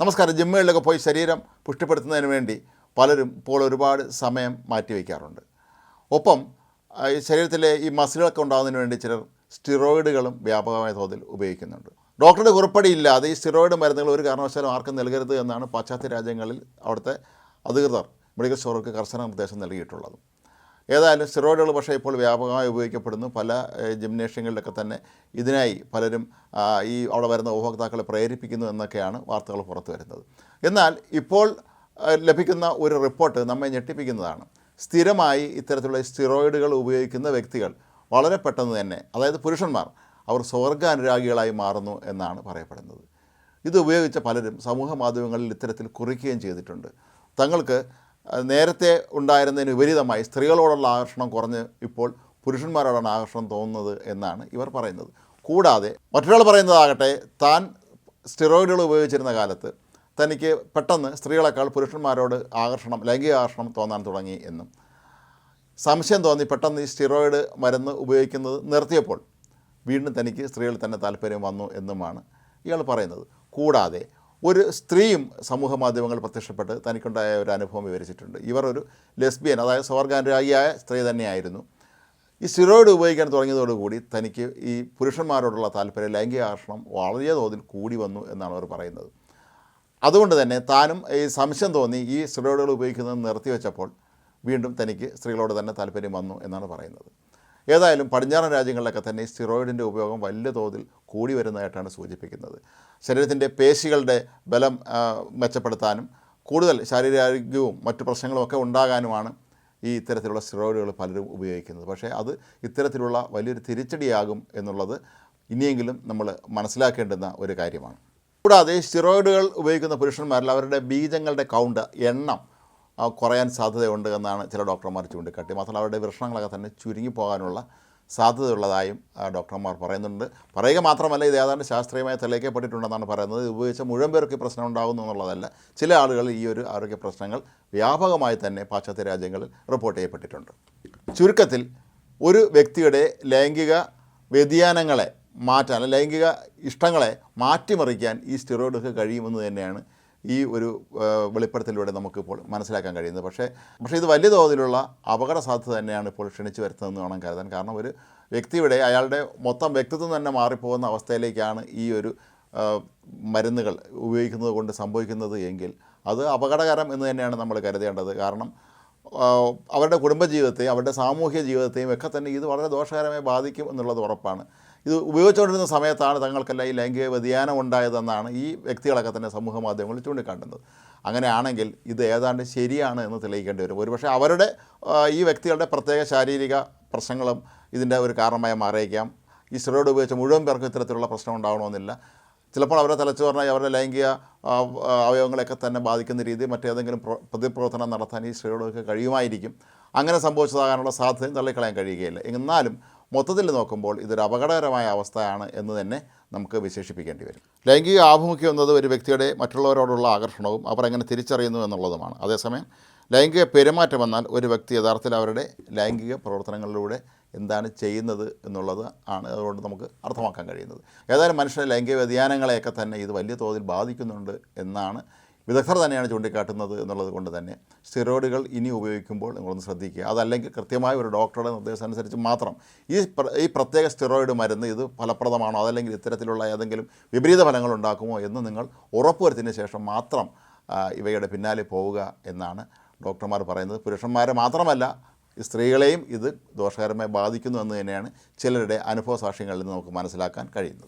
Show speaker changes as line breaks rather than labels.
നമസ്കാരം. ജിമ്മുകളിലൊക്കെ പോയി ശരീരം പുഷ്ടിപ്പെടുത്തുന്നതിന് വേണ്ടി പലരും ഇപ്പോൾ ഒരുപാട് സമയം മാറ്റിവെക്കാറുണ്ട് ഒപ്പം ഈ ശരീരത്തിലെ ഈ മസിലുകളൊക്കെ ഉണ്ടാകുന്നതിന് വേണ്ടി ചിലർ സ്റ്റിറോയിഡുകളും വ്യാപകമായ തോതിൽ ഉപയോഗിക്കുന്നുണ്ട്. ഡോക്ടറുടെ കുറിപ്പടി ഇല്ലാതെ ഈ സ്റ്റിറോയിഡ് മരുന്നുകൾ ഒരു കാരണവശാലും ആർക്കും നൽകരുത് എന്നാണ് പാശ്ചാത്യ രാജ്യങ്ങളിൽ അവിടുത്തെ അധികൃതർ മെഡിക്കൽ സ്റ്റോറുകൾക്ക് കർശന നിർദ്ദേശം നൽകിയിട്ടുള്ളത്. ഏതായാലും സ്റ്റിറോയിഡുകൾ പക്ഷേ ഇപ്പോൾ വ്യാപകമായി ഉപയോഗിക്കപ്പെടുന്നു. പല ജിംനേഷ്യങ്ങളിലൊക്കെ തന്നെ ഇതിനായി പലരും ഈ അവിടെ വരുന്ന ഉപഭോക്താക്കളെ പ്രേരിപ്പിക്കുന്നു എന്നൊക്കെയാണ് വാർത്തകൾ പുറത്തു വരുന്നത്. എന്നാൽ ഇപ്പോൾ ലഭിക്കുന്ന ഒരു റിപ്പോർട്ട് നമ്മെ ഞെട്ടിപ്പിക്കുന്നതാണ്. സ്ഥിരമായി ഇത്തരത്തിലുള്ള സ്റ്റിറോയിഡുകൾ ഉപയോഗിക്കുന്ന വ്യക്തികൾ വളരെ പെട്ടെന്ന് തന്നെ അതായത് പുരുഷന്മാർ അവർ സ്വർഗാനുരാഗികളായി മാറുന്നു എന്നാണ് പറയപ്പെടുന്നത്. ഇത് ഉപയോഗിച്ച പലരും സമൂഹ മാധ്യമങ്ങളിൽ ഇത്തരത്തിൽ കുറിക്കുകയും ചെയ്തിട്ടുണ്ട്. തങ്ങൾക്ക് നേരത്തെ ഉണ്ടായിരുന്നതിന് വിപരീതമായി സ്ത്രീകളോടുള്ള ആകർഷണം കുറഞ്ഞ് ഇപ്പോൾ പുരുഷന്മാരോടാണ് ആകർഷണം തോന്നുന്നത് എന്നാണ് ഇവർ പറയുന്നത്. കൂടാതെ മറ്റൊരാൾ പറയുന്നതാകട്ടെ താൻ സ്റ്റിറോയിഡുകൾ ഉപയോഗിച്ചിരുന്ന കാലത്ത് തനിക്ക് പെട്ടെന്ന് സ്ത്രീകളെക്കാൾ പുരുഷന്മാരോട് ആകർഷണം ലൈംഗിക ആകർഷണം തോന്നാൻ തുടങ്ങി എന്നും. സംശയം തോന്നി പെട്ടെന്ന് ഈ സ്റ്റിറോയിഡ് മരുന്ന് ഉപയോഗിക്കുന്നത് നിർത്തിയപ്പോൾ വീണ്ടും തനിക്ക് സ്ത്രീകളിൽ തന്നെ താല്പര്യം വന്നു എന്നുമാണ് ഇയാൾ പറയുന്നത്. കൂടാതെ ഒരു സ്ത്രീയും സമൂഹ മാധ്യമങ്ങളിൽ പ്രത്യക്ഷപ്പെട്ട് തനിക്കുണ്ടായ ഒരു അനുഭവം വിവരിച്ചിട്ടുണ്ട്. ഇവർ ഒരു ലെസ്ബിയൻ അതായത് സ്വർഗാനുരാഗിയായ സ്ത്രീ തന്നെയായിരുന്നു. ഈ സ്റ്റിറോയിഡ് ഉപയോഗിക്കാൻ തുടങ്ങിയതോടുകൂടി തനിക്ക് ഈ പുരുഷന്മാരോടുള്ള താല്പര്യം ലൈംഗിക ആകർഷണം വളരെ തോതിൽ കൂടി വന്നു എന്നാണ് അവർ പറയുന്നത്. അതുകൊണ്ട് തന്നെ താനും ഈ സംശയം തോന്നി ഈ സ്റ്റിറോയിഡുകൾ ഉപയോഗിക്കുന്നത് നിർത്തിവെച്ചപ്പോൾ വീണ്ടും തനിക്ക് സ്ത്രീകളോട് തന്നെ താല്പര്യം വന്നു എന്നാണ് പറയുന്നത്. ഏതായാലും പടിഞ്ഞാറൻ രാജ്യങ്ങളിലൊക്കെ തന്നെ സ്റ്റിറോയിഡിന്റെ ഉപയോഗം വലിയ തോതിൽ കൂടി വരുന്നതായിട്ടാണ് സൂചിപ്പിക്കുന്നത്. ശരീരത്തിന്റെ പേശികളുടെ ബലം മെച്ചപ്പെടുത്താനും കൂടുതൽ ശാരീരികവും മറ്റു പ്രശ്നങ്ങളുമൊക്കെ ഉണ്ടാകാനുമാണ് ഈ ഇത്തരത്തിലുള്ള സ്റ്റിറോയിഡുകൾ പലരും ഉപയോഗിക്കുന്നത്. പക്ഷേ അത് ഇത്തരത്തിലുള്ള വലിയൊരു തിരിച്ചടിയാകും എന്നുള്ളത് ഇനിയെങ്കിലും നമ്മൾ മനസ്സിലാക്കേണ്ടുന്ന ഒരു കാര്യമാണ്. കൂടാതെ സ്റ്റിറോയിഡുകൾ ഉപയോഗിക്കുന്ന പുരുഷന്മാരിൽ അവരുടെ ബീജങ്ങളുടെ കൗണ്ട് എണ്ണം കുറയാൻ സാധ്യതയുണ്ട് എന്നാണ് ചില ഡോക്ടർമാർ ചൂണ്ടിക്കാട്ടി. മാത്രമല്ല അവരുടെ വൃഷണങ്ങളൊക്കെ തന്നെ ചുരുങ്ങി പോകാനുള്ള സാധ്യതയുള്ളതായും ഡോക്ടർമാർ പറയുന്നുണ്ട്. പറയുക മാത്രമല്ല ഇത് ഏതാണ്ട് ശാസ്ത്രീയമായി തെളിയിക്കപ്പെട്ടിട്ടുണ്ടെന്നാണ് പറയുന്നത്. ഇത് ഉപയോഗിച്ച മുഴുവൻ പേർക്ക് പ്രശ്നം ഉണ്ടാകുന്നു എന്നുള്ളതല്ല ചില ആളുകൾ ഈ ഒരു ആരോഗ്യ പ്രശ്നങ്ങൾ വ്യാപകമായി തന്നെ പാശ്ചാത്യ രാജ്യങ്ങളിൽ റിപ്പോർട്ട് ചെയ്യപ്പെട്ടിട്ടുണ്ട്. ചുരുക്കത്തിൽ ഒരു വ്യക്തിയുടെ ലൈംഗിക വ്യതിയാനങ്ങളെ മാറ്റാൻ ലൈംഗിക ഇഷ്ടങ്ങളെ മാറ്റിമറിക്കാൻ ഈ സ്റ്റിറോയിഡുകൾക്ക് കഴിയുമെന്ന് തന്നെയാണ് ഈ ഒരു വെളിപ്പെടുത്തലിലൂടെ നമുക്കിപ്പോൾ മനസ്സിലാക്കാൻ കഴിയുന്നത്. പക്ഷേ പക്ഷേ ഇത് വലിയ തോതിലുള്ള അപകട സാധ്യത തന്നെയാണ് ഇപ്പോൾ ക്ഷണിച്ചു വരുത്തുന്നതെന്ന് വേണം കരുതാൻ. കാരണം ഒരു വ്യക്തിയുടെ അയാളുടെ മൊത്തം വ്യക്തിത്വം തന്നെ മാറിപ്പോകുന്ന അവസ്ഥയിലേക്കാണ് ഈ ഒരു മരുന്നുകൾ ഉപയോഗിക്കുന്നത് കൊണ്ട് സംഭവിക്കുന്നത് എങ്കിൽ അത് അപകടകരം എന്ന് തന്നെയാണ് നമ്മൾ കരുതേണ്ടത്. കാരണം അവരുടെ കുടുംബജീവിതത്തെയും അവരുടെ സാമൂഹ്യ ജീവിതത്തെയും ഒക്കെ തന്നെ ഇത് വളരെ ദോഷകരമായി ബാധിക്കും എന്നുള്ളത് ഉറപ്പാണ്. ഇത് ഉപയോഗിച്ചുകൊണ്ടിരുന്ന സമയത്താണ് തങ്ങൾക്കെല്ലാം ഈ ലൈംഗിക വ്യതിയാനം ഉണ്ടായതെന്നാണ് ഈ വ്യക്തികളൊക്കെ തന്നെ സമൂഹ മാധ്യമങ്ങളിൽ ചൂണ്ടിക്കാട്ടുന്നത്. അങ്ങനെയാണെങ്കിൽ ഇത് ഏതാണ്ട് ശരിയാണ് എന്ന് തെളിയിക്കേണ്ടി വരും. ഒരുപക്ഷെ അവരുടെ ഈ വ്യക്തികളുടെ പ്രത്യേക ശാരീരിക പ്രശ്നങ്ങളും ഇതിന്റെ ഒരു കാരണമായി മാറിയേക്കാം. ഈ സ്റ്റിറോയിഡ് ഉപയോഗിച്ച് മുഴുവൻ പേർക്കും ഇത്തരത്തിലുള്ള പ്രശ്നം ഉണ്ടാവണമെന്നില്ല. ചിലപ്പോൾ അവരുടെ പറഞ്ഞാൽ അവരുടെ ലൈംഗിക അവയവങ്ങളെയൊക്കെ തന്നെ ബാധിക്കുന്ന രീതി മറ്റേതെങ്കിലും പ്ര- പ്രതിപ്രവർത്തനം നടത്താൻ ഈ സ്ത്രീകളൊക്കെ കഴിയുമായിരിക്കും. അങ്ങനെ സംഭവിച്ചതാകാനുള്ള സാധ്യതയും തള്ളിക്കളയാൻ കഴിയുകയില്ല. എന്നാലും മൊത്തത്തിൽ നോക്കുമ്പോൾ ഇതൊരു അപകടകരമായ അവസ്ഥയാണ് എന്ന് തന്നെ നമുക്ക് വിശേഷിപ്പിക്കേണ്ടി വരും. ലൈംഗിക ആഭിമുഖ്യം എന്നത് ഒരു വ്യക്തിയുടെ മറ്റുള്ളവരോടുള്ള ആകർഷണവും അവർ എങ്ങനെ തിരിച്ചറിയുന്നു എന്നുള്ളതുമാണ്. അതേസമയം ലൈംഗിക പെരുമാറ്റം എന്നാൽ ഒരു വ്യക്തി യഥാർത്ഥത്തിൽ അവരുടെ ലൈംഗിക പ്രവർത്തനങ്ങളിലൂടെ എന്താണ് ചെയ്യുന്നത് എന്നുള്ളത് ആണ് അതുകൊണ്ട് നമുക്ക് അർത്ഥമാക്കാൻ കഴിയുന്നത്. ഏതായാലും മനുഷ്യരെ ലൈംഗിക വ്യതിയാനങ്ങളെയൊക്കെ തന്നെ ഇത് വലിയ തോതിൽ ബാധിക്കുന്നുണ്ട് എന്നാണ് വിദഗ്ധർ തന്നെയാണ് ചൂണ്ടിക്കാട്ടുന്നത് എന്നുള്ളത് കൊണ്ട് തന്നെ സ്റ്റിറോയിഡുകൾ ഇനി ഉപയോഗിക്കുമ്പോൾ നിങ്ങളൊന്ന് ശ്രദ്ധിക്കുക. അതല്ലെങ്കിൽ കൃത്യമായ ഒരു ഡോക്ടറുടെ നിർദ്ദേശം അനുസരിച്ച് മാത്രം ഈ ഈ പ്രത്യേക സ്റ്റിറോയിഡ് മരുന്ന് ഇത് ഫലപ്രദമാണോ അതല്ലെങ്കിൽ ഇത്തരത്തിലുള്ള ഏതെങ്കിലും വിപരീത ഫലങ്ങൾ ഉണ്ടാക്കുമോ എന്ന് നിങ്ങൾ ഉറപ്പുവരുത്തിയതിന് ശേഷം മാത്രം ഇവയുടെ പിന്നാലെ പോവുക എന്നാണ് ഡോക്ടർമാർ പറയുന്നത്. പുരുഷന്മാരെ മാത്രമല്ല സ്ത്രീകളെയും ഇത് ദോഷകരമായി ബാധിക്കുന്നു എന്ന് തന്നെയാണ് ചിലരുടെ അനുഭവ സാക്ഷ്യങ്ങളിൽ നിന്ന് നമുക്ക് മനസ്സിലാക്കാൻ കഴിയുന്നത്.